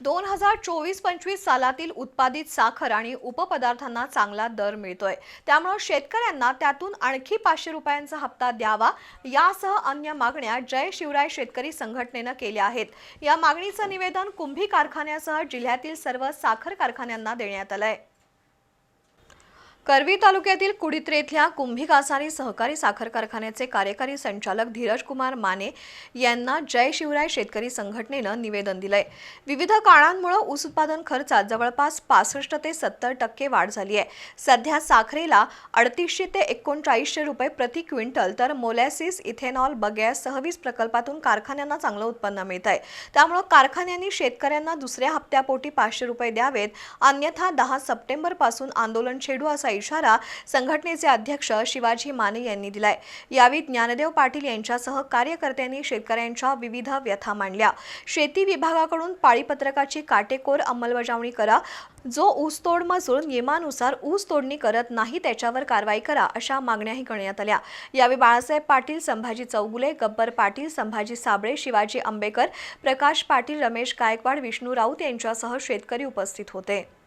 दोन हजार चोवीस पंचवीस सालातील उत्पादित साखर आणि उपपदार्थांना चांगला दर मिळतोय. त्यामुळे शेतकऱ्यांना त्यातून आणखी पाचशे रुपयांचा हप्ता द्यावा यासह अन्य मागण्या जय शिवराय शेतकरी संघटनेनं केल्या आहेत. या मागणीचं निवेदन कुंभी कारखान्यासह जिल्ह्यातील सर्व साखर कारखान्यांना देण्यात आलंय. करवी तालुक्यातील कुडित्रे इथल्या कुंभी कासारी सहकारी साखर कारखान्याचे कार्यकारी संचालक धीरज कुमार माने यांना जय शिवराय शेतकरी संघटनेनं निवेदन दिलंय. विविध कारणांमुळे ऊस उत्पादन खर्चात जवळपास पासष्ट ते सत्तर टक्के वाढ झाली आहे. सध्या साखरेला अडतीसशे ते एकोणचाळीसशे रुपये प्रति क्विंटल तर मोलॅसिस इथेनॉल बगॅस सहवीस प्रकल्पातून कारखान्यांना चांगलं उत्पन्न मिळत आहे त्यामुळे कारखान्यांनी शेतकऱ्यांना दुसऱ्या हप्त्यापोटी पाचशे रुपये द्यावेत अन्यथा दहा सप्टेंबरपासून आंदोलन छेडू असा इशारा संघटनेचे अध्यक्ष शिवाजी माने यांनी दिलाय. यावेळी ज्ञानदेव पाटील यांच्यासह कार्यकर्त्यांनी शेतकऱ्यांच्या विविध व्यथा मांडल्या. शेती विभागाकडून पाळीपत्रकाची काटेकोर अंमलबजावणी करा. जो ऊसतोड मजूर नियमानुसार ऊस तोडणी करत नाही त्याच्यावर कारवाई करा अशा मागण्याही करण्यात आल्या. यावेळी बाळासाहेब पाटील संभाजी चौगुले गब्बर पाटील संभाजी साबळे शिवाजी आंबेकर प्रकाश पाटील रमेश गायकवाड विष्णू राऊत यांच्यासह शेतकरी उपस्थित होते.